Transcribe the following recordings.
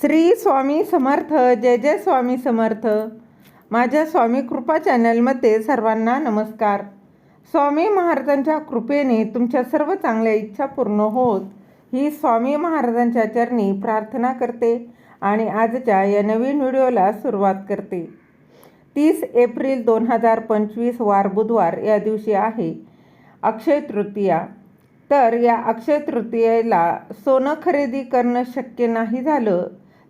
श्री स्वामी समर्थ जय जय स्वामी समर्थ. माझ्या स्वामी कृपा चॅनलमध्ये सर्वांना नमस्कार. स्वामी महाराजांच्या कृपेने तुमच्या सर्व चांगल्या इच्छा पूर्ण होत ही स्वामी महाराजांच्या चरणी प्रार्थना करते आणि आजच्या या नवीन व्हिडिओला सुरुवात करते. तीस एप्रिल दोन हजार पंचवीस वार बुधवार या दिवशी आहे. अक्षय तृतीया. तर या अक्षय तृतीयेला सोनं खरेदी करणं शक्य नाही झालं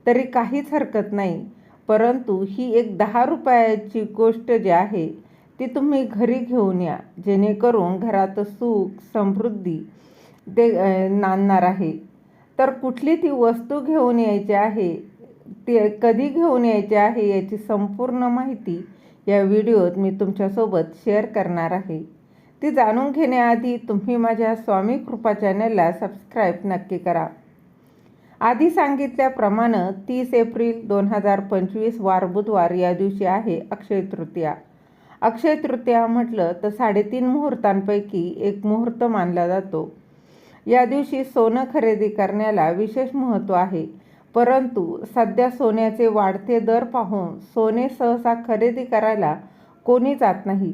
तरी काहीच हरकत नाही. परंतु ही एक दहा रुपयाची गोष्ट जी आहे ती तुम्ही घरी घेऊन या. जेणेकरून घरात सुख समृद्धी ते नांदणार आहे. तर कुठली ती वस्तू घेऊन यायची आहे ते कधी घेऊन यायचे आहे याची संपूर्ण माहिती या व्हिडिओत मी तुमच्यासोबत शेअर करणार आहे. ती जाणून घेण्याआधी तुम्ही माझ्या स्वामी कृपा चॅनलला सबस्क्राईब नक्की करा. आधी सांगितल्याप्रमाणे तीस एप्रिल दोन हजार पंचवीस वार बुधवार या दिवशी आहे अक्षय तृतीया. अक्षय तृतीया म्हटलं तर साडेतीन मुहूर्तांपैकी एक मुहूर्त मानला जातो. या दिवशी सोनं खरेदी करण्याला विशेष महत्त्व आहे. परंतु सध्या सोन्याचे वाढते दर पाहून सोने सहसा खरेदी करायला कोणी जात नाही.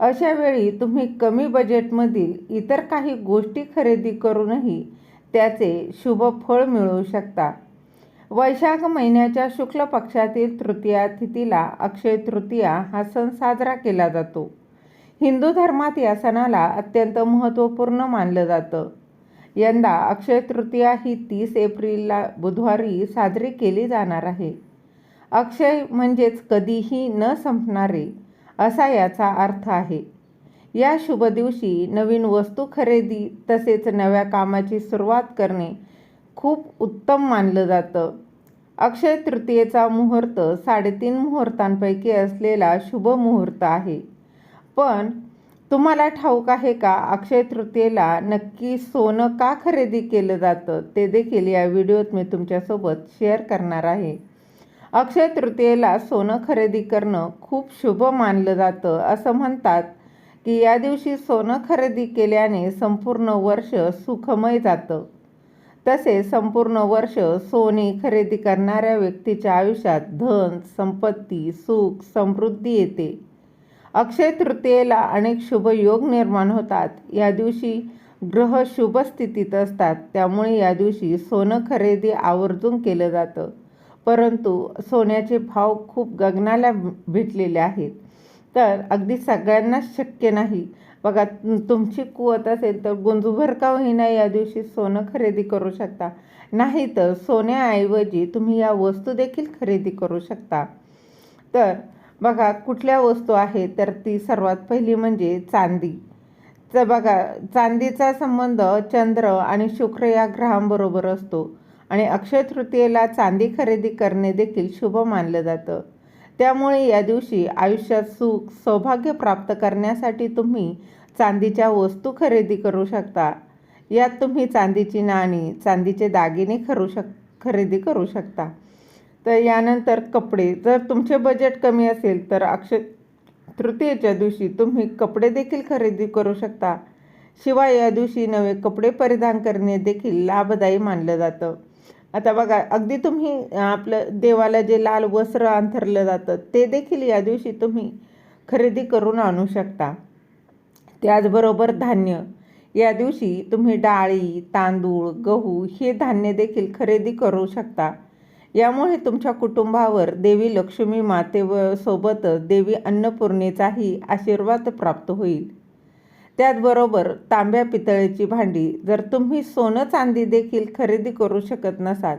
अशा वेळी तुम्ही कमी बजेटमधील इतर काही गोष्टी खरेदी करूनही त्याचे शुभ फळ मिळवू शकता. वैशाख महिन्याच्या शुक्ल पक्षातील तृतीया तिथीला अक्षय तृतीया हा सण साजरा केला जातो. हिंदू धर्मात या सणाला अत्यंत महत्त्वपूर्ण मानलं जातं. यंदा अक्षय तृतीया ही तीस एप्रिलला बुधवारी साजरी केली जाणार आहे. अक्षय म्हणजेच कधीही न संपणारे असा याचा अर्थ आहे. या शुभ दिवशी नवीन वस्तू खरेदी तसेच नव्या कामाची सुरुवात करणे खूप उत्तम मानलं जातं. अक्षय तृतीयेचा मुहूर्त साडेतीन मुहूर्तांपैकी असलेला शुभ मुहूर्त आहे. पण तुम्हाला ठाऊक आहे का अक्षय तृतीयेला नक्की सोनं का खरेदी केलं जातं? ते देखील या व्हिडिओत मी तुमच्यासोबत शेअर करणार आहे. अक्षय तृतीयेला सोनं खरेदी करणं खूप शुभ मानलं जातं असं म्हणतात की या दिवशी सोनं खरेदी केल्याने संपूर्ण वर्ष सुखमय जातं. तसेच संपूर्ण वर्ष सोने खरेदी करणाऱ्या व्यक्तीच्या आयुष्यात धन संपत्ती सुख समृद्धी येते. अक्षय तृतीयेला अनेक शुभ योग निर्माण होतात. या दिवशी ग्रह शुभ स्थितीत असतात. त्यामुळे या दिवशी सोनं खरेदी आवर्जून केलं जातं. परंतु सोन्याचे भाव खूप गगनाला भेटलेले आहेत. तर अगदी सगळ्यांनाच शक्य नाही. बघा तुमची कुवत असेल तर गुंजूभर का होईना या दिवशी सोनं खरेदी करू शकता. नाही तर सोन्याऐवजी तुम्ही या वस्तू देखील खरेदी करू शकता. तर बघा कुठल्या वस्तू आहेत? तर ती सर्वात पहिली म्हणजे चांदी. तर बघा चांदीचा संबंध चंद्र आणि शुक्र या ग्रहांबरोबर असतो. आणि अक्षय तृतीयेला चांदी खरेदी करणे देखील शुभ मानलं जातं. त्यामुळे या दिवशी आयुष्यात सुख सौभाग्य प्राप्त करण्यासाठी तुम्ही चांदीच्या वस्तू खरेदी करू शकता. यात तुम्ही चांदीची नाणी चांदीचे दागिने खरू शक खरेदी करू शकता. तर यानंतर कपडे. जर तुमचे बजेट कमी असेल तर अक्षय तृतीयेच्या दिवशी तुम्ही कपडे देखील खरेदी करू शकता. शिवाय या दिवशी नवे कपडे परिधान करणे देखील लाभदायी मानलं जातं. आता बघा अगदी तुम्ही आपलं देवाला जे लाल वस्त्र अंथरलं जातं ते देखील या दिवशी तुम्ही खरेदी करून आणू शकता. त्याचबरोबर धान्य. या दिवशी तुम्ही डाळी तांदूळ गहू हे धान्य देखील खरेदी करू शकता. यामुळे तुमच्या कुटुंबावर देवी लक्ष्मी माते व सोबतच देवी अन्नपूर्णेचाही आशीर्वाद प्राप्त होईल. त्याचबरोबर तांब्या पितळेची भांडी जर तुम्ही सोनं चांदी देखील खरेदी करू शकत नसाल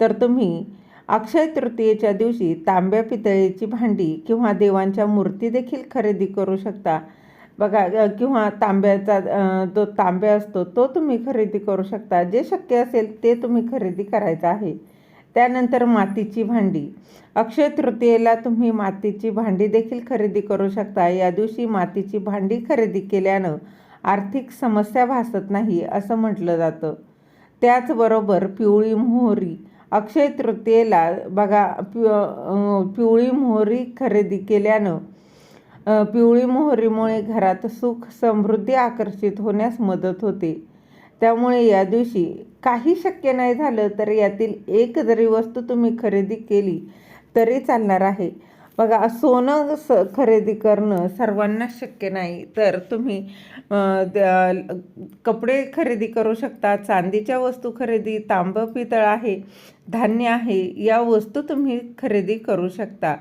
तर तुम्ही अक्षय तृतीयेच्या दिवशी तांब्या पितळेची भांडी किंवा देवांच्या मूर्ती देखील खरेदी करू शकता. बघा किंवा तांब्याचा जो तांब्या असतो तो तुम्ही खरेदी करू शकता. जे शक्य असेल ते तुम्ही खरेदी करायचं आहे. त्यानंतर मातीची भांडी. अक्षय तृतीयेला तुम्ही मातीची भांडी देखील खरेदी करू शकता. या दिवशी मातीची भांडी खरेदी केल्यानं आर्थिक समस्या भासत नाही असं म्हटलं जातं. त्याचबरोबर पिवळी मोहरी. अक्षय तृतीयेला बघा पि पिवळी मोहरी खरेदी केल्यानं पिवळी मोहरीमुळे घरात सुख समृद्धी आकर्षित होण्यास मदत होते. त्यामुळे या दिवशी काही शक्य नाही झालं तर यातील एक जरी वस्तू तुम्ही खरेदी केली तरी चालणार आहे. बघा सोनं स खरेदी करणं सर्वांना शक्य नाही तर तुम्ही द- कपडे खरेदी करू शकता चांदीच्या वस्तू खरेदी तांब पितळ आहे धान्य आहे या वस्तू तुम्ही खरेदी करू शकता.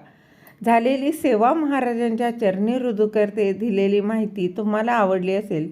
झालेली सेवा महाराजांच्या चरणी रुजू करते दिलेली माहिती तुम्हाला आवडली असेल